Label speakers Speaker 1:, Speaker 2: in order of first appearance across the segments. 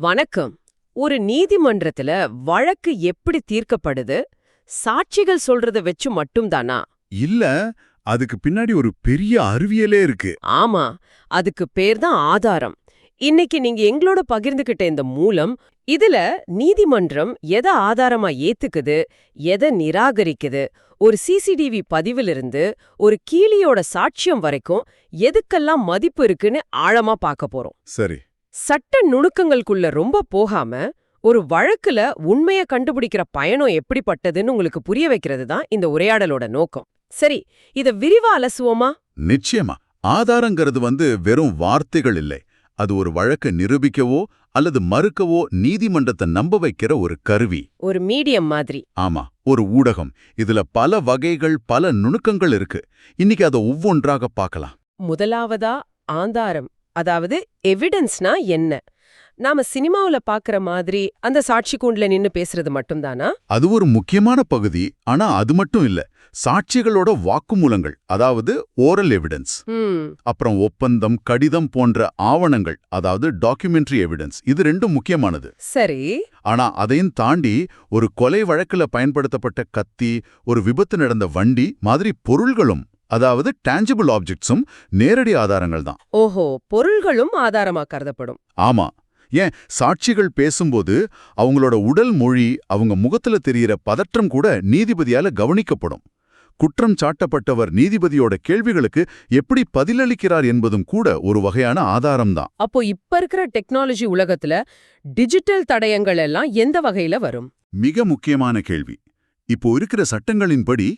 Speaker 1: வணக்கம். ஒரு நீதிமன்றத்துல வழக்கு எப்படி தீர்க்கப்படுது? சாட்சிகள் சொல்றத வச்சு மட்டும்தானா?
Speaker 2: இல்ல அதுக்கு பின்னாடி ஒரு பெரிய அறிவியலே இருக்கு.
Speaker 1: ஆமா அதுக்கு பேர் தான் ஆதாரம். இன்னைக்கு நீங்க எங்களோட பகிர்ந்துகிட்ட இந்த மூலம் இதுல நீதிமன்றம் எதை ஆதாரமா ஏத்துக்குது எதை நிராகரிக்குது ஒரு சிசிடிவி பதிவிலிருந்து ஒரு கீழியோட சாட்சியம் வரைக்கும் எதுக்கெல்லாம் மதிப்பு இருக்குன்னு ஆழமா பார்க்க போறோம்.
Speaker 2: சரி.
Speaker 1: சட்ட நுணுக்கங்களுக்குள்ள ரொம்ப போகாம ஒரு வழக்குல உண்மைய கண்டுபிடிக்கிற பயணம் எப்படிப்பட்டதுன்னு உங்களுக்கு புரிய வைக்கிறது தான் இந்த உரையாடலோட நோக்கம். சரி இத விரிவா அலசுவோமா?
Speaker 2: நிச்சயமா. ஆதாரங்கிறது வந்து வெறும் வார்த்தைகள் இல்லை. அது ஒரு வழக்கை நிரூபிக்கவோ அல்லது மறுக்கவோ நீதிமன்றத்தை நம்ப வைக்கிற ஒரு கருவி.
Speaker 1: ஒரு மீடியம் மாதிரி.
Speaker 2: ஆமா ஒரு ஊடகம். இதுல பல வகைகள் பல நுணுக்கங்கள் இருக்கு. இன்னைக்கு அதை ஒவ்வொன்றாக பார்க்கலாம்.
Speaker 1: முதலாவதா ஆதாரம். அதாவது எவிடன்ஸ்னா என்ன? நாம சினிமாவுல பாக்குற மாதிரி அந்த சாட்சி கூண்டுல நின்னு பேசுறது மட்டும்தானா?
Speaker 2: அது ஒரு முக்கியமான பகுதி ஆனா அது மட்டும் இல்ல. சாட்சிகளோட வாக்குமூலங்கள் அதாவது ஓரல் எவிடன்ஸ் அப்புறம் ஒப்பந்தம் கடிதம் போன்ற ஆவணங்கள் அதாவது டாக்குமெண்ட்ரி எவிடன்ஸ் இது ரெண்டும் முக்கியமானது.
Speaker 1: சரி.
Speaker 2: ஆனா அதையும் தாண்டி ஒரு கொலை வழக்குல பயன்படுத்தப்பட்ட கத்தி ஒரு விபத்து நடந்த வண்டி மாதிரி பொருள்களும் அதாவது டான்ஜிபிள் ஆப்ஜெக்ட்ஸும் நேரடி ஆதாரங்கள் தான்
Speaker 1: ஓஹோ பொருள்களும் ஆதாரமா கருதப்படும்.
Speaker 2: ஆமா. ஏன் சாட்சிகள் பேசும்போது அவங்களோட உடல் மொழி அவங்க முகத்துல தெரியற பதற்றம் கூட நீதிபதியால கவனிக்கப்படும். குற்றம் சாட்டப்பட்டவர் நீதிபதியோட கேள்விகளுக்கு எப்படி பதிலளிக்கிறார் என்பதும் கூட ஒரு வகையான ஆதாரம்தான்.
Speaker 1: அப்போ இப்ப இருக்கிற டெக்னாலஜி உலகத்துல டிஜிட்டல் தடயங்கள் எல்லாம் எந்த வகையில வரும்?
Speaker 2: மிக முக்கியமான கேள்வி. இப்போ இருக்கிற சட்டங்களின்படி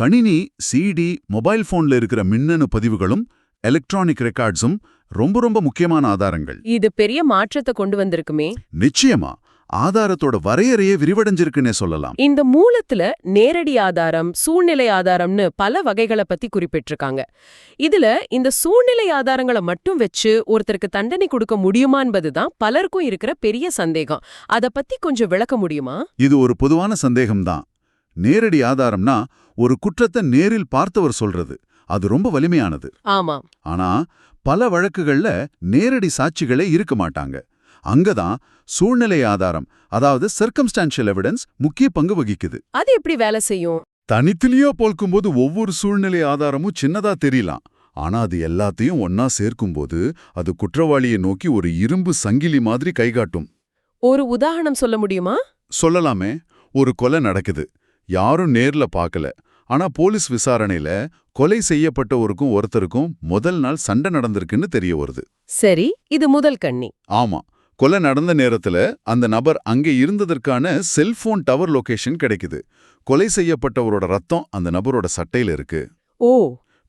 Speaker 2: கணினி சிடி மொபைல் போன்ல இருக்கிற மின்னணு பதிவுகளும் எலக்ட்ரானிக் ரெக்கார்ட்ஸும் ரொம்ப ரொம்ப முக்கியமான ஆதாரங்கள்.
Speaker 1: இது பெரிய மாற்றத்தை கொண்டு வந்திருக்குமே.
Speaker 2: நிச்சயமா ஆதாரத்தோட வரையறையே விரிவடைஞ்சிருக்குன்னே சொல்லலாம்.
Speaker 1: இந்த மூலத்துல நேரடி ஆதாரம் சூழ்நிலை ஆதாரம்னு பல வகைகளை பத்தி குறிப்பிட்டிருக்காங்க. இதுல இந்த சூழ்நிலை ஆதாரங்களை மட்டும் வச்சு ஒருத்தருக்கு தண்டனை கொடுக்க முடியுமா என்பதுதான் பலருக்கும் இருக்கிற பெரிய சந்தேகம். அத பத்தி கொஞ்சம் விளக்க முடியுமா?
Speaker 2: இது ஒரு பொதுவான சந்தேகம்தான். நேரடி ஆதாரம்னா ஒரு குற்றத்தை நேரில் பார்த்தவர் சொல்றது. அது ரொம்ப வலிமையானது.
Speaker 1: ஆமா.
Speaker 2: ஆனா பல வழக்குகள்ல நேரடி சாட்சிகளே இருக்க மாட்டாங்க. அங்கதான் சூழ்நிலை ஆதாரம் அதாவது சர்க்கம்ஸ்டான்ஷியல் எவிடன்ஸ் முக்கிய பங்கு வகிக்குது.
Speaker 1: அது எப்படி வேலை செய்யும்?
Speaker 2: தனித்திலியோ போல்க்கும்போது ஒவ்வொரு சூழ்நிலை ஆதாரமும் சின்னதா தெரியலாம். ஆனா அது எல்லாத்தையும் ஒன்னா சேர்க்கும்போது அது குற்றவாளியை நோக்கி ஒரு இரும்பு சங்கிலி மாதிரி கைகாட்டும்
Speaker 1: ஒரு உதாரணம் சொல்ல முடியுமா?
Speaker 2: சொல்லலாமே. ஒரு கொலை நடக்குது. யாரும் நேர்ல பார்க்கல. ஆனா போலீஸ் விசாரணையில கொலை செய்யப்பட்டவருக்கும் ஒருத்தருக்கும் முதல் நாள் சண்டை நடந்திருக்குன்னு தெரிய வருது.
Speaker 1: சரி இது முதல் கண்ணி.
Speaker 2: ஆமா. கொலை நடந்த நேரத்துல அந்த நபர் அங்கே இருந்ததற்கான செல்போன் டவர் லொகேஷன் கிடைக்குது. கொலை செய்யப்பட்டவரோட ரத்தம் அந்த நபரோட சட்டையில இருக்கு.
Speaker 1: ஓ.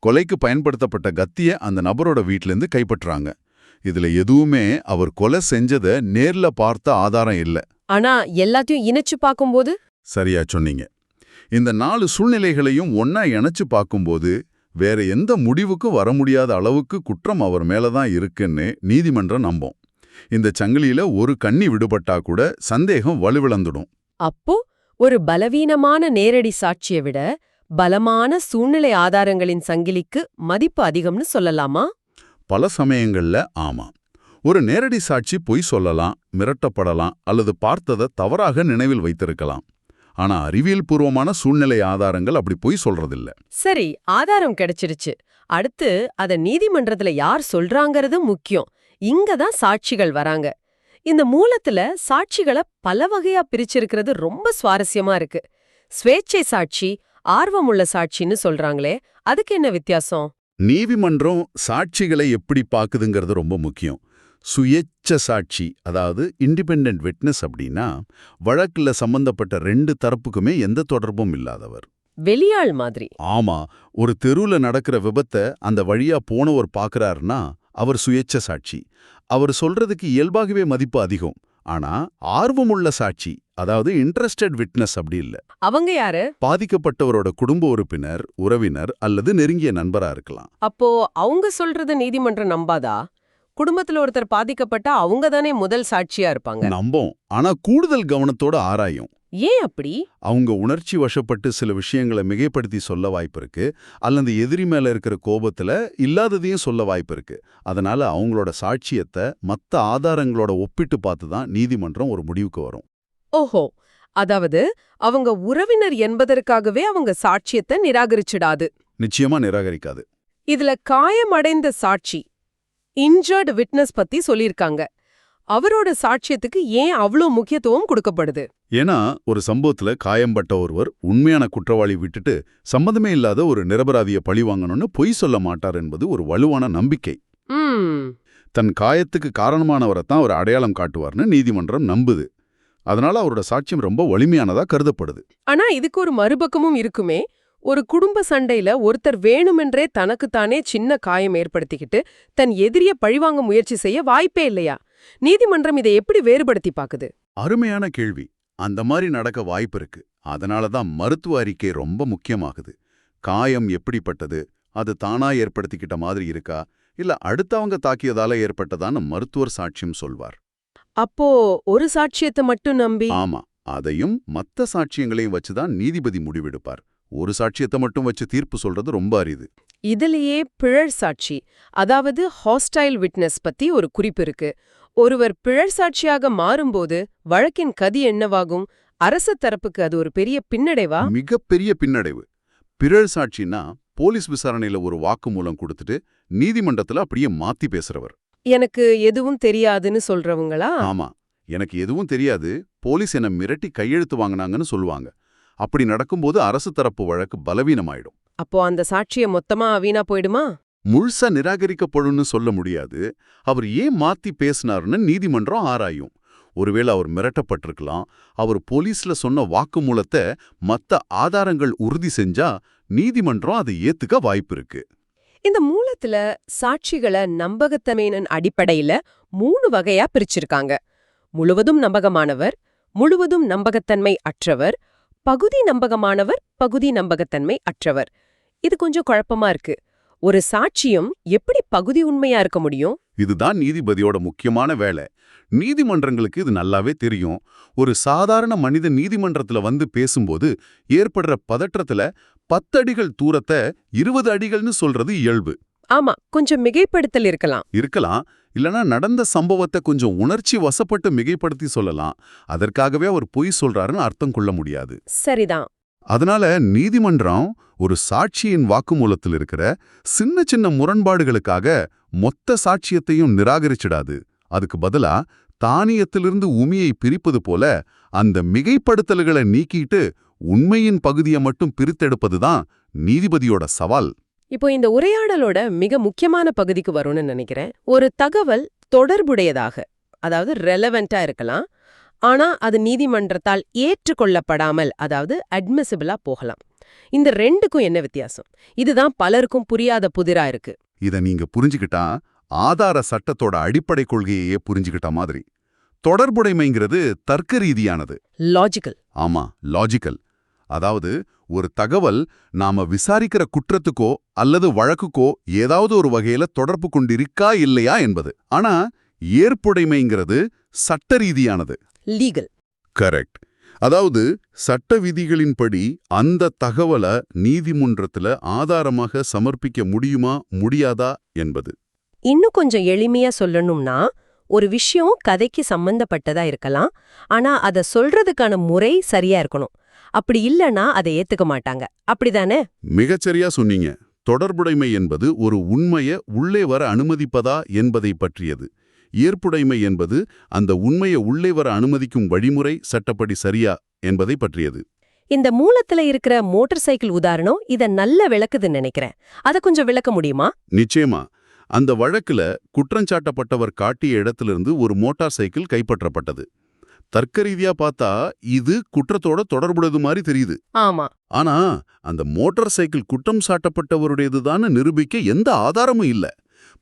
Speaker 2: கொலைக்கு பயன்படுத்தப்பட்ட கத்திய அந்த நபரோட வீட்டிலேருந்து கைப்பற்றுறாங்க இதுல எதுவுமே அவர் கொலை செஞ்சத நேர்ல பார்த்த ஆதாரம் இல்ல.
Speaker 1: ஆனா எல்லாத்தையும் இணைச்சு பார்க்கும்போது?
Speaker 2: சரியா சொன்னீங்க. இந்த நாலு சூழ்நிலைகளையும் ஒன்னா இணைச்சு பார்க்கும்போது வேற எந்த முடிவுக்கும் வர முடியாத அளவுக்கு குற்றம் அவர் மேல தான் இருக்குன்னு நீதிமன்றம் நம்பும். இந்த சங்கிலியில ஒரு கண்ணி விடுபட்டா கூட சந்தேகம் வலுவிழந்துடும்.
Speaker 1: அப்போ ஒரு பலவீனமான நேரடி சாட்சியை விட பலமான சூழ்நிலை ஆதாரங்களின் சங்கிலிக்கு மதிப்பு அதிகம்னு சொல்லலாமா?
Speaker 2: பல சமயங்கள்ல ஆமா. ஒரு நேரடி சாட்சி பொய் சொல்லலாம் மிரட்டப்படலாம் அல்லது பார்த்ததை தவறாக நினைவில் வைத்திருக்கலாம். ஆனா அறிவியல் பூர்வமான சூழ்நிலை ஆதாரங்கள் அப்படி பொய் சொல்றதில்ல.
Speaker 1: சரி ஆதாரம் கிடைச்சிருச்சு. அடுத்து அத நீதிமன்றத்துல யார் சொல்றாங்கிறது முக்கியம். இங்க தான் சாட்சிகள் வராங்க. இந்த மூலத்துல சாட்சிகளை பல வகையா பிரிச்சிருக்கிறது ரொம்ப சுவாரஸ்யமா இருக்கு. ஸ்வேச்சை சாட்சி ஆர்வமுள்ள சாட்சின்னு சொல்றாங்களே அதுக்கு என்ன வித்தியாசம்?
Speaker 2: நீதிமன்றம் சாட்சிகளை எப்படி பாக்குதுங்கிறது ரொம்ப முக்கியம். சுயேச்ச சாட்சி அதாவது இண்டிபெண்டன்ட் விட்னஸ் அப்படின்னா வழக்குல சம்பந்தப்பட்ட ரெண்டு தரப்புக்குமே எந்த தொடர்பும் இல்லாதவர்.
Speaker 1: வெளியாள் மாதிரி.
Speaker 2: ஆமா ஒரு தெருவுல நடக்கிற விபத்தை அந்த வழியா போனவர் பாக்குறாருன்னா அவர் சுயேச்ச சாட்சி அவர் சொல்றதுக்கு இயல்பாகவே மதிப்பு அதிகம். ஆனா ஆர்வமுள்ள சாட்சி அதாவது இன்ட்ரெஸ்டட் விட்னஸ் அப்படி இல்ல.
Speaker 1: அவங்க யாரு?
Speaker 2: பாதிக்கப்பட்டவரோட குடும்ப உறுப்பினர் உறவினர் அல்லது நெருங்கிய நண்பரா இருக்கலாம்.
Speaker 1: அப்போ அவங்க சொல்றத நீதிமன்றம் நம்பாதா? குடும்பத்துல ஒருத்தர் பாதிக்கப்பட்டா அவங்க தானே முதல் சாட்சியா இருப்பாங்க.
Speaker 2: நம்போம். ஆனா கூடுதல் கவனத்தோட ஆராயும்.
Speaker 1: ஏன் அப்படி?
Speaker 2: அவங்க உணர்ச்சி வசப்பட்டு சில விஷயங்களை மிகைப்படுத்தி சொல்ல வாய்ப்பு இருக்கு. அல்லது எதிரி மேல இருக்கிற கோபத்துல இல்லாததையும் சொல்ல வாய்ப்பு இருக்கு. அதனால அவங்களோட சாட்சியத்தை மத்த ஆதாரங்களோட ஒப்பிட்டு பார்த்து தான் நீதிமன்றம் ஒரு முடிவுக்கு வரும்.
Speaker 1: ஓஹோ. அதாவது அவங்க உறவினர் என்பதற்காகவே அவங்க சாட்சியத்தை நிராகரிச்சிடாது.
Speaker 2: நிச்சயமா நிராகரிக்காது.
Speaker 1: இதுல காயமடைந்த சாட்சி. இன்ஜர்டு விட்னஸ் பத்தி சொல்லிருக்காங்க. அவரோட சாட்சியத்துக்கு ஏன் அவ்ளோ முக்கியத்துவம் கொடுக்கப்படுது?
Speaker 2: ஏன்னா ஒரு சம்பவத்துல காயம்பட்ட ஒருவர் உண்மையான குற்றவாளி விட்டுட்டு சம்மந்தமே இல்லாத ஒரு நிரபராதிய பழி வாங்கணும்னு பொய் சொல்ல மாட்டார் என்பது ஒரு வலுவான நம்பிக்கை. தன் காயத்துக்கு காரணமானவரை தான் அவர் அடையாளம் காட்டுவார்னு நீதிமன்றம் நம்புது. அதனால அவரோட சாட்சியம் ரொம்ப வலிமையானதா கருதப்படுது.
Speaker 1: ஆனா இதுக்கு ஒரு மறுபக்கமும் இருக்குமே. ஒரு குடும்ப சண்டையில ஒருத்தர் வேணுமென்றே தனக்குத்தானே சின்ன காயம் ஏற்படுத்திக்கிட்டு தன் எதிரிய பழிவாங்க முயற்சி செய்ய வாய்ப்பே இல்லையா? நீதிமன்றம் இதை எப்படி வேறுபடுத்தி பாக்குது
Speaker 2: அருமையான கேள்வி. அந்த மாதிரி நடக்க வாய்ப்பு இருக்கு. அதனால தான் மருத்துவ அறிக்கை ரொம்ப முக்கியமாகுது. காயம் எப்படிப்பட்டது? அது தானா ஏற்படுத்திக்கிட்ட மாதிரி இருக்கா? இல்ல அடுத்தவங்க தாக்கியதால ஏற்பட்டதான்னு மருத்துவர் சாட்சியம் சொல்வார்.
Speaker 1: அப்போ ஒரு சாட்சியத்தை மட்டும் நம்பி
Speaker 2: ஆமா. அதையும் மத்த சாட்சியங்களையும் வச்சுதான் நீதிபதி முடிவெடுப்பார். ஒரு சாட்சியத்தை மட்டும் வச்சு தீர்ப்பு சொல்றது ரொம்ப அரிது.
Speaker 1: இதுலயே பிழற் சாட்சி அதாவது ஹாஸ்டைல் விட்னஸ் பத்தி ஒரு குறிப்பு இருக்கு. ஒருவர் பிழற் சாட்சியாக மாறும்போது வழக்கின் கதி என்னவாகும்? அரசு தரப்புக்கு அது ஒரு பெரிய பின்னடைவா?
Speaker 2: மிகப்பெரிய பின்னடைவு. பிறழ் சாட்சின்னா போலீஸ் விசாரணையில ஒரு வாக்குமூலம் கொடுத்துட்டு நீதிமன்றத்துல அப்படியே மாத்தி பேசுறவர்.
Speaker 1: எனக்கு எதுவும் தெரியாதுன்னு சொல்றவங்களா?
Speaker 2: ஆமா. எனக்கு எதுவும் தெரியாது. போலீஸ் என்ன மிரட்டி கையெழுத்து வாங்குனாங்கன்னு சொல்லுவாங்க. அப்படி நடக்கும்போது அரசு தரப்பு வழக்கு பலவீனமாயிடும்.
Speaker 1: அப்போ அந்த சாட்சிய மொத்தமா வீணா போயிடுமா?
Speaker 2: முழுசா நிராகரிக்கப்படும்னு சொல்ல முடியாது. அவர் ஏன் மாத்தி பேசினாருன்னு நீதிமன்றம் ஆராயும். ஒருவேளை அவர் மிரட்டப்பட்டிருக்கலாம். அவர் போலீஸ்ல சொன்ன வாக்குமூலத்தை மத்த ஆதாரங்கள் உறுதி செஞ்சா நீதிமன்றம் அதை ஏத்துக்க வாய்ப்பு இருக்கு.
Speaker 1: இந்த மூலத்துல சாட்சிகளை நம்பகத்தன்மையின் அடிப்படையில மூணு வகையா பிரிச்சிருக்காங்க. முழுவதும் நம்பகமானவர் முழுவதும் நம்பகத்தன்மை அற்றவர் பகுதி நம்பகமானவர் பகுதி நம்பகத்தன்மை அற்றவர். இது கொஞ்சம் குழப்பமா இருக்கு. ஒரு சாட்சியம் எப்படி பகுதி உண்மையா இருக்க முடியும்?
Speaker 2: இதுதான் நீதிபதியோட முக்கியமான வேலை. நீதிமன்றங்களுக்கு இது நல்லாவே தெரியும். ஒரு சாதாரண மனித நீதிமன்றத்துல வந்து பேசும்போது ஏற்படுற பதற்றத்துல பத்தடிகள் தூரத்தை இருபது அடிகள்னு சொல்றது இயல்பு.
Speaker 1: ஆமா கொஞ்சம் மிகைப்படுத்தல் இருக்கலாம்.
Speaker 2: இருக்கலாம். இல்லனா நடந்த சம்பவத்தை கொஞ்சம் உணர்ச்சி வசப்பட்டு மிகைப்படுத்தி சொல்லலாம். அதற்காகவே அவர் பொய் சொல்றாருன்னு அர்த்தம் கொள்ள முடியாது.
Speaker 1: சரிதான்.
Speaker 2: அதனால நீதிமன்றம் ஒரு சாட்சியின் வாக்குமூலத்தில் இருக்கிற சின்ன சின்ன முரண்பாடுகளுக்காக மொத்த சாட்சியத்தையும் நிராகரிச்சிடாது. அதுக்கு பதிலா தானியத்திலிருந்து உமியை பிரிப்பது போல அந்த மிகைப்படுத்தல்களை நீக்கிட்டு உண்மையின் பகுதியை மட்டும் பிரித்தெடுப்பதுதான் நீதிபதியோட சவால்.
Speaker 1: இப்போ இந்த உரையாடலோட மிக முக்கியமான பகுதிக்கு வரும்னு நினைக்கிறேன். ஒரு தகவல் தொடர்புடையதாக அதாவது ரெலவெண்டா இருக்கலாம். ஆனா அது நீதிமன்றத்தால் ஏற்றுக்கொள்ளப்படாமல் அதாவது அட்மிசிபிளா போகலாம். இந்த ரெண்டுக்கும் என்ன வித்தியாசம்? இதுதான் பலருக்கும் புரியாத புதிரா இருக்கு.
Speaker 2: இத நீங்க புரிஞ்சுக்கிட்டா ஆதார சட்டத்தோட அடிப்படை கொள்கையையே புரிஞ்சுக்கிட்ட மாதிரி. தொடர்புடைமைங்கிறது தர்க்க ரீதியானது
Speaker 1: லாஜிக்கல்
Speaker 2: ஆமா லாஜிக்கல் அதாவது ஒரு தகவல் நாம விசாரிக்கிற குற்றத்துக்கோ அல்லது வழக்குக்கோ ஏதாவது ஒரு வகையில தொடர்பு கொண்டிருக்கா இல்லையா என்பது. ஆனா ஏற்புடைமைங்கிறது சட்ட ரீதியானது.
Speaker 1: லீகல்
Speaker 2: கரெக்ட் அதாவது சட்ட விதிகளின்படி அந்த தகவலை நீதிமன்றத்துல ஆதாரமாக சமர்ப்பிக்க முடியுமா முடியாதா என்பது.
Speaker 1: இன்னும் கொஞ்சம் எளிமையா சொல்லணும்னா ஒரு விஷயம் கதைக்கு சம்பந்தப்பட்டதா இருக்கலாம். ஆனா அத சொல்றதுக்கான முறை சரியா இருக்கணும். அப்படி இல்லனா அதை ஏத்துக்க மாட்டாங்க. அப்படிதானே?
Speaker 2: மிகச்சரியா சொன்னீங்க. தொடர்புடைமை என்பது ஒரு உண்மைய உள்ளே வர அனுமதிப்பதா என்பதை பற்றியது. ஏற்புடைமை என்பது அந்த உண்மையை உள்ளே வர அனுமதிக்கும் வழிமுறை சட்டப்படி சரியா என்பதை பற்றியது.
Speaker 1: இந்த மூலத்துல இருக்கிற மோட்டார் சைக்கிள் உதாரணம் இத நல்ல விளக்குதுன்னு நினைக்கிறேன். அத கொஞ்சம் விளக்க முடியுமா?
Speaker 2: நிச்சயமா. அந்த வழக்குல குற்றஞ்சாட்டப்பட்டவர் காட்டிய இடத்திலிருந்து ஒரு மோட்டார் சைக்கிள் கைப்பற்றப்பட்டது. தர்க்க ரீதியா பார்த்தா இது குற்றத்தோட தொடர்புடையது மாதிரி தெரியுது.
Speaker 1: ஆமா.
Speaker 2: ஆனா அந்த மோட்டார் சைக்கிள் குற்றம் சாட்டப்பட்டவருடையதுதான்னு நிரூபிக்க எந்த ஆதாரமும் இல்ல.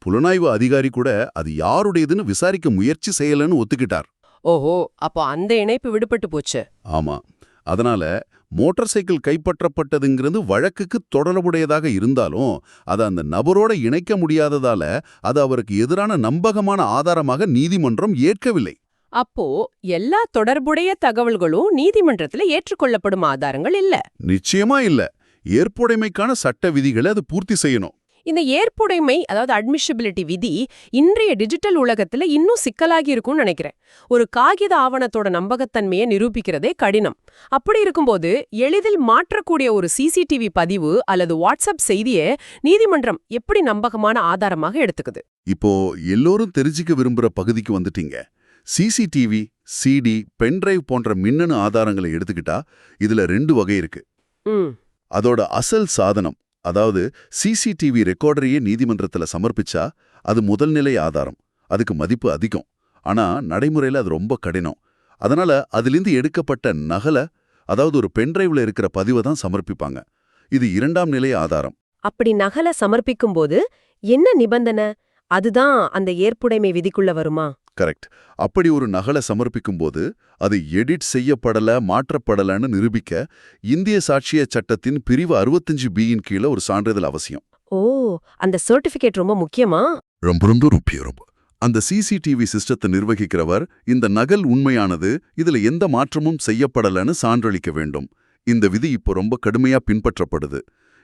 Speaker 2: புலனாய்வு அதிகாரி கூட அது யாருடையதுன்னு விசாரிக்க முயற்சி செய்யலன்னு ஒத்துக்கிட்டார்.
Speaker 1: ஓஹோ அப்போ அந்த இணைப்பு விடுபட்டு போச்சு.
Speaker 2: ஆமா. அதனால மோட்டார் சைக்கிள் கைப்பற்றப்பட்டதுங்கிறது வழக்குக்கு தொடர்புடையதாக இருந்தாலும் அதை அந்த நபரோட இணைக்க முடியாததால அது அவருக்கு எதிரான நம்பகமான ஆதாரமாக நீதிமன்றம் ஏற்கவில்லை.
Speaker 1: அப்போ எல்லா தொடர்புடைய தகவல்களும் நீதிமன்றத்துல ஏற்றுக்கொள்ளப்படும் ஆதாரங்கள் இல்ல.
Speaker 2: நிச்சயமா இல்ல. ஏற்புடைமைக்கான சட்ட விதிகளை அது பூர்த்தி செய்யணும்.
Speaker 1: இந்த ஏற்புடைமை அதாவது அட்மிஷபிலிட்டி விதி இன்றைய டிஜிட்டல் உலகத்துல இன்னும் சிக்கலாகி இருக்கும்னு நினைக்கிறேன். ஒரு காகித ஆவணத்தோட நம்பகத்தன்மையை நிரூபிக்கிறதே கடினம். அப்படி இருக்கும்போது எளிதில் மாற்றக்கூடிய ஒரு சிசிடிவி பதிவு அல்லது வாட்ஸ்அப் செய்தியை நீதிமன்றம் எப்படி நம்பகமான ஆதாரமாக எடுத்துக்குது?
Speaker 2: இப்போ எல்லோரும் தெரிஞ்சுக்க விரும்புற பகுதிக்கு வந்துட்டீங்க. சிசிடிவி சிடி பென்டிரைவ் போன்ற மின்னணு ஆதாரங்களை எடுத்துக்கிட்டா இதுல ரெண்டு வகை இருக்கு.
Speaker 1: ம்.
Speaker 2: அதோட அசல் சாதனம் அதாவது சிசிடிவி ரெக்கார்டரையே நீதிமன்றத்துல சமர்ப்பிச்சா அது முதல்நிலை ஆதாரம். அதுக்கு மதிப்பு அதிகம். ஆனா நடைமுறையில அது ரொம்ப கடினம். அதனால அதிலிருந்து எடுக்கப்பட்ட நகலை அதாவது ஒரு பென்டிரைவ்ல இருக்கிற பதிவை தான் சமர்ப்பிப்பாங்க. இது இரண்டாம் நிலை ஆதாரம்.
Speaker 1: அப்படி நகலை சமர்ப்பிக்கும்போது என்ன நிபந்தனை? அதுதான் அந்த ஏற்புடைமை விதிக்குள்ள வருமா?
Speaker 2: கரெக்ட். அப்படி ஒரு நகலை சமர்ப்பிக்கும்போது அது எடிட் செய்யப்படல மாற்றப்படலன்னு நிரூபிக்க இந்திய சாட்சிய சட்டத்தின் பிரிவு அறுபத்தஞ்சு பியின் கீழே ஒரு சான்றிதழ் அவசியம்.
Speaker 1: ஓ அந்த சர்டிபிகேட் ரொம்ப முக்கியமா?
Speaker 2: ரொம்ப ரொம்ப முக்கியம் ரொம்ப. அந்த சிசிடிவி சிஸ்டத்தை நிர்வகிக்கிறவர் இந்த நகல் உண்மையானது இதுல எந்த மாற்றமும் செய்யப்படலன்னு சான்றளிக்க வேண்டும். இந்த விதி இப்போ ரொம்ப கடுமையா பின்பற்றப்படுது.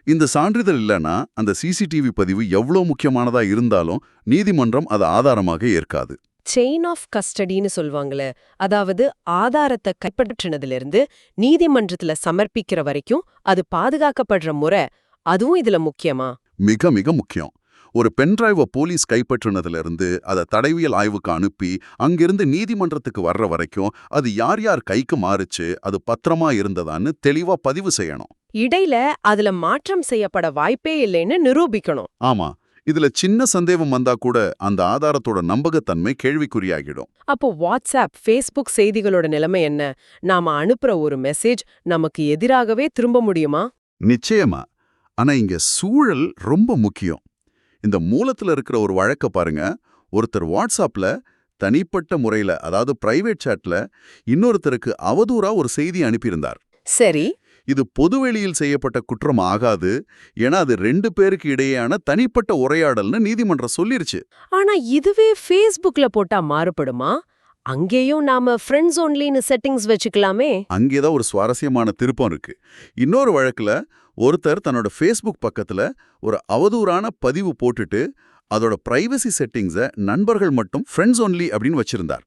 Speaker 2: இந்த சான்றிதழ் இல்லைன்னா அந்த சிசிடிவி பதிவு எவ்வளோ முக்கியமானதா இருந்தாலும் நீதிமன்றம் அதை ஆதாரமாக ஏற்காது.
Speaker 1: செயின் ஆஃப் கஸ்டடின்னு சொல்லுவாங்களே அதாவது ஆதாரத்தை கைப்பற்றினதிலிருந்து நீதிமன்றத்துல சமர்ப்பிக்கிற வரைக்கும் அது பாதுகாக்கப்படுற முறை அதுவும் இதுல முக்கியமா?
Speaker 2: மிக மிக முக்கியம். ஒரு பென்டிரைவை போலீஸ் கைப்பற்றினதுல இருந்து அதை தடவியல் ஆய்வுக்கு அனுப்பி அங்கிருந்து நீதிமன்றத்துக்கு வர்ற வரைக்கும் அது யார் யார் கைக்கு மாறுச்சு அது பத்திரமா இருந்ததான்னு தெளிவா பதிவு செய்யணும்.
Speaker 1: இடையில அதுல மாற்றம் செய்யப்பட வாய்ப்பே இல்லைன்னு நிரூபிக்கணும்.
Speaker 2: ஆமா. இதுல சின்ன சந்தேகம் வந்தா கூட அந்த ஆதாரத்தோட நம்பகத்தன்மை கேள்விக்குறியாகிடும்.
Speaker 1: அப்போ வாட்ஸ்அப் ஃபேஸ்புக் செய்திகளோட நிலைமை என்ன? நாம அனுப்புற ஒரு மெசேஜ் நமக்கு எதிராகவே திரும்ப முடியுமா?
Speaker 2: நிச்சயமா. ஆனா இங்க சூழல் ரொம்ப முக்கியம். இந்த மூலத்துல இருக்கிற ஒரு வழக்க பாருங்க. ஒருத்தர் வாட்ஸ்அப்ல தனிப்பட்ட முறையில அதாவது பிரைவேட் சாட்ல இன்னொருத்தருக்கு அவதூறா ஒரு செய்தி அனுப்பியிருந்தார்.
Speaker 1: சரி.
Speaker 2: இது பொதுவெளியில் செய்யப்பட்ட குற்றம் ஆகாது. ஏன்னா அது ரெண்டு பேருக்கு இடையேயான தனிப்பட்ட உரையாடல்னு நீதிமன்றம் சொல்லிருச்சு.
Speaker 1: ஆனா இதுவே ஃபேஸ்புக்ல போட்டா மாறுபடுமா? அங்கேயும் நாம ஃப்ரெண்ட்ஸ் ஒன்லின்னு செட்டிங்ஸ் வச்சுக்கலாமே.
Speaker 2: அங்கேதான் ஒரு சுவாரஸ்யமான திருப்பம் இருக்கு. இன்னொரு வழக்குல ஒருத்தர் தன்னோட ஃபேஸ்புக் பக்கத்துல ஒரு அவதூறான பதிவு போட்டுட்டு அதோட பிரைவசி செட்டிங்ஸை நண்பர்கள் மட்டும் ஃப்ரெண்ட்ஸ் ஒன்லி அப்படின்னு வச்சிருந்தார்.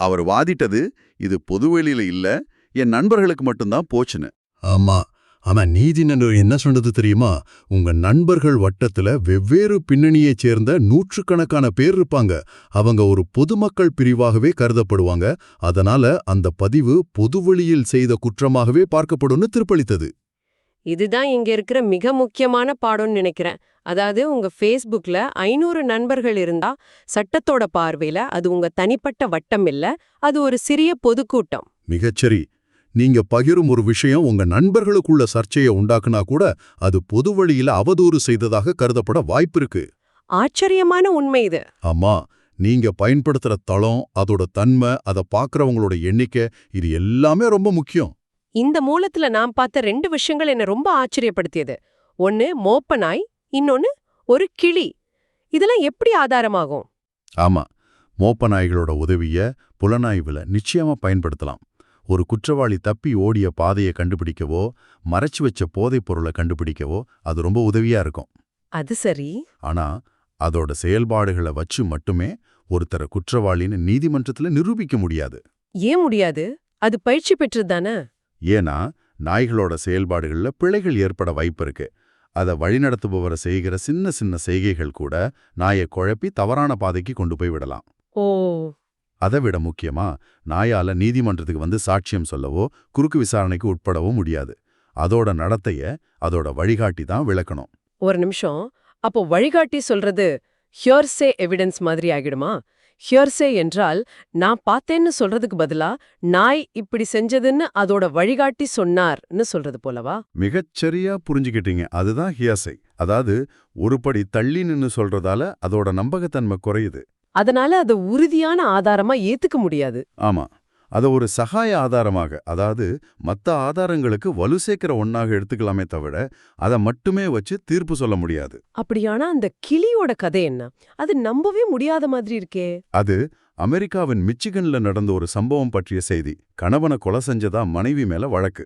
Speaker 2: அவர் வாதிட்டது இது பொதுவெளியில இல்ல என் நண்பர்களுக்கு மட்டும்தான் போச்சுன்னு.
Speaker 3: ஆமா. ஆமா நீதி நண்பர் என்ன சொன்னது தெரியுமா? உங்க நண்பர்கள் வட்டத்துல வெவ்வேறு பின்னணியைச் சேர்ந்த நூற்றுக்கணக்கான பேர் இருப்பாங்க. அவங்க ஒரு பொதுமக்கள் பிரிவாகவே கருதப்படுவாங்க. அதனால அந்த பதிவு பொதுவெளியில் செய்த குற்றமாகவே பார்க்கப்படும்னு தீர்ப்பளித்தது.
Speaker 1: இதுதான் இங்க இருக்கிற மிக முக்கியமான பாடம்னு நினைக்கிறேன். அதாவது உங்க ஃபேஸ்புக்ல ஐநூறு நண்பர்கள் இருந்தா சட்டத்தோட பார்வையில அது உங்க தனிப்பட்ட வட்டம் இல்ல அது ஒரு சிறிய பொதுக்கூட்டம்.
Speaker 3: மிகச்சரி. நீங்க பகிரும் ஒரு விஷயம் உங்க நண்பர்களுக்குள்ள சர்ச்சையை உண்டாக்குனா கூட அது பொதுவழியில அவதூறு செய்ததாக கருதப்பட வாய்ப்பிருக்கு
Speaker 1: ஆச்சரியமான உண்மை இது.
Speaker 3: ஆமா நீங்க பயன்படுத்துற தளம் அதோட தன்மை அதை பார்க்கறவங்களோட எண்ணிக்கை இது எல்லாமே ரொம்ப முக்கியம்.
Speaker 1: இந்த மூலத்துல நான் பார்த்த ரெண்டு விஷயங்கள் என்ன ரொம்ப ஆச்சரியப்படுத்தியது. ஒன்னு மோப்ப நாய் இன்னொன்னு ஒரு கிளி. இதெல்லாம் எப்படி ஆதாரமாகும்?
Speaker 3: ஆமா மோப்ப நாய்களோட உதவிய புலனாய்வுல நிச்சயமா பயன்படுத்தலாம். ஒரு குற்றவாளி தப்பி ஓடிய பாதையை கண்டுபிடிக்கவோ மறைச்சு வச்ச போதைப் பொருளை கண்டுபிடிக்கவோ அது ரொம்ப உதவியா இருக்கும்.
Speaker 1: அது சரி.
Speaker 3: ஆனா அதோட செயல்பாடுகளை வச்சு மட்டுமே ஒருத்தரை குற்றவாளின்னு நீதிமன்றத்துல நிரூபிக்க முடியாது.
Speaker 1: ஏன் முடியாது? அது பயிற்சி பெற்றது தானே?
Speaker 3: ஏன்னா நாய்களோட செயல்பாடுகள்ல பிழைகள் ஏற்பட வாய்ப்பு இருக்கு. அதை வழிநடத்துபவரை செய்கிற சின்ன சின்ன செய்கைகள் கூட நாயை குழப்பி தவறான பாதைக்கு கொண்டு போய் விடலாம்.
Speaker 1: ஓ.
Speaker 3: அதை விட முக்கியமா நாயால நீதிமன்றத்துக்கு வந்து சாட்சியம் சொல்லவோ குறுக்கு விசாரணைக்கு உட்படவோ முடியாது. அதோட நடத்தைய அதோட வழிகாட்டி தான் விளக்கணும்.
Speaker 1: ஒரு நிமிஷம். அப்போ வழிகாட்டி சொல்றது ஹியர்சே எவிடன்ஸ் மாதிரி ஆகிடுமா? ஹியர்சே என்றால் நான் பார்த்தேன்னு சொல்றதுக்கு பதிலா நாய் இப்படி செஞ்சதுன்னு அதோட வழிகாட்டி சொன்னார்னு சொல்றது போலவா?
Speaker 3: மிகச்சரியா புரிஞ்சுக்கிட்டீங்க. அதுதான் ஹியாசை அதாவது ஒருபடி தள்ளி நின்னு சொல்றதால அதோட நம்பகத்தன்மை குறையுது.
Speaker 1: அதனால அதை உறுதியான ஆதாரமா ஏத்துக்க முடியாது.
Speaker 3: ஆமா. அதை ஒரு சகாய ஆதாரமாக அதாவது மத்த ஆதாரங்களுக்கு வலு சேர்க்கிற ஒண்ணாக எடுத்துக்கலாமே தவிர அதை மட்டுமே வச்சு தீர்ப்பு சொல்ல முடியாது.
Speaker 1: அப்படியானா அந்த கிளியோட கதை என்ன? அது நம்பவே முடியாத மாதிரி இருக்கே.
Speaker 3: அது
Speaker 2: அமெரிக்காவின் மிச்சிகன்ல நடந்த ஒரு சம்பவம் பற்றிய செய்தி. கணவனை கொலை செஞ்சதா மனைவி மேல வழக்கு.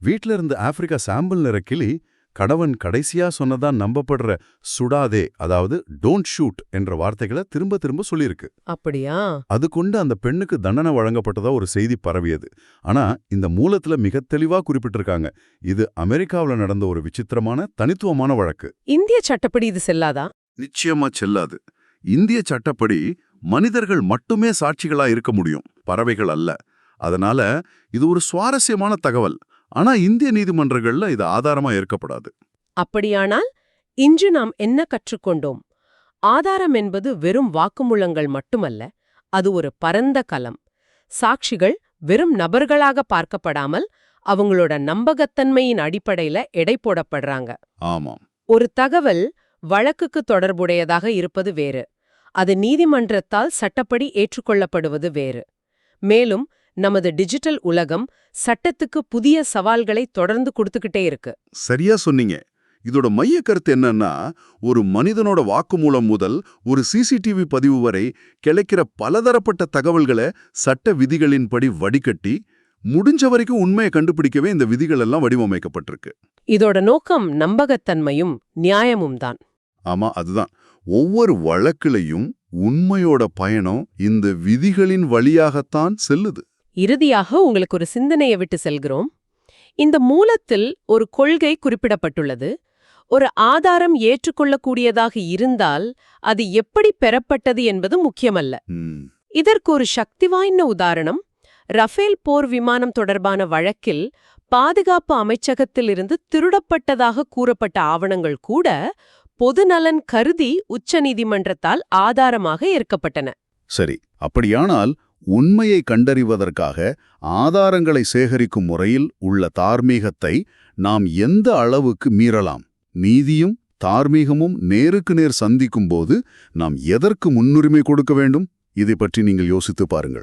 Speaker 2: வீட்ல இருந்து ஆப்பிரிக்கா சாம்பிள் நிற கிளி கணவன் கடைசியா சொன்னதா நம்பப்படுற சுடாதே அதாவது டோன்ட் ஷூட் என்ற வார்த்தைகளை திரும்ப திரும்ப சொல்லியிருக்கு.
Speaker 1: அப்படியா?
Speaker 2: அது கொண்டு அந்த பெண்ணுக்கு தண்டனை வழங்கப்பட்டதா ஒரு செய்தி பரவியது. ஆனா இந்த மூலத்துல மிக தெளிவா குறிப்பிட்டிருக்காங்க. இது அமெரிக்காவுல நடந்த ஒரு விசித்திரமான தனித்துவமான வழக்கு.
Speaker 1: இந்திய சட்டப்படி இது செல்லாதா?
Speaker 2: நிச்சயமா செல்லாது. இந்திய சட்டப்படி மனிதர்கள் மட்டுமே சாட்சிகளா இருக்க முடியும். பறவைகள் அல்ல. அதனால இது ஒரு சுவாரஸ்யமான தகவல். ஆனா இந்திய நீதிமன்றங்கள்ல இது ஆதாரமா ஏற்கப்படாது.
Speaker 1: அப்படியானால் இன்று நாம் என்ன கற்றுக்கொண்டோம்? ஆதாரம் என்பது வெறும் வாக்குமூலங்கள் மட்டுமல்ல அது ஒரு பரந்த களம் சாட்சிகள் வெறும் நபர்களாக பார்க்கப்படாமல் அவங்களோட நம்பகத்தன்மையின் அடிப்படையில எடை போடப்படுறாங்க.
Speaker 2: ஆமாம்.
Speaker 1: ஒரு தகவல் வழக்குக்கு தொடர்புடையதாக இருப்பது வேறு. அது நீதிமன்றத்தால் சட்டப்படி ஏற்றுக்கொள்ளப்படுவது வேறு. மேலும் நமது டிஜிட்டல் உலகம் சட்டத்துக்கு புதிய சவால்களை தொடர்ந்து கொடுத்துக்கிட்டே இருக்கு.
Speaker 2: சரியா சொன்னீங்க. இதோட மைய கருத்து என்னன்னா ஒரு மனிதனோட வாக்குமூலம் முதல் ஒரு சிசிடிவி பதிவு வரை கிடைக்கிற பலதரப்பட்ட தகவல்களை சட்ட விதிகளின்படி வடிகட்டி முடிஞ்ச வரைக்கும் உண்மையை கண்டுபிடிக்கவே இந்த விதிகள் எல்லாம் வடிவமைக்கப்பட்டிருக்கு.
Speaker 1: இதோட நோக்கம் நம்பகத்தன்மையும் நியாயமும் தான்.
Speaker 2: ஆமா அதுதான். ஒவ்வொரு வழக்கிலையும் உண்மையோட பயணம் இந்த விதிகளின் வழியாகத்தான் செல்லுது.
Speaker 1: இறுதியாக உங்களுக்கு ஒரு சிந்தனையை விட்டு செல்கிறோம். இந்த மூலத்தில் ஒரு கொள்கை குறிப்பிடப்பட்டுள்ளது. ஒரு ஆதாரம் ஏற்றுக்கொள்ளக்கூடியதாக இருந்தால் அது எப்படி பெறப்பட்டது என்பது முக்கியமல்ல. இதற்கு ஒரு சக்தி வாய்ந்த உதாரணம். ரஃபேல் போர் விமானம் தொடர்பான வழக்கில் பாதுகாப்பு அமைச்சகத்திலிருந்து திருடப்பட்டதாக கூறப்பட்ட ஆவணங்கள் கூட பொதுநலன் கருதி உச்சநீதிமன்றத்தால் ஆதாரமாக ஏற்கப்பட்டன.
Speaker 2: சரி அப்படியானால் உண்மையை கண்டறிவதற்காக ஆதாரங்களை சேகரிக்கும் முறையில் உள்ள தார்மீகத்தை நாம் எந்த அளவுக்கு மீறலாம்? நீதியும் தார்மீகமும் நேருக்கு நேர் சந்திக்கும் போது நாம் எதற்கு முன்னுரிமை கொடுக்க வேண்டும்? இதை பற்றி நீங்கள் யோசித்து பாருங்கள்.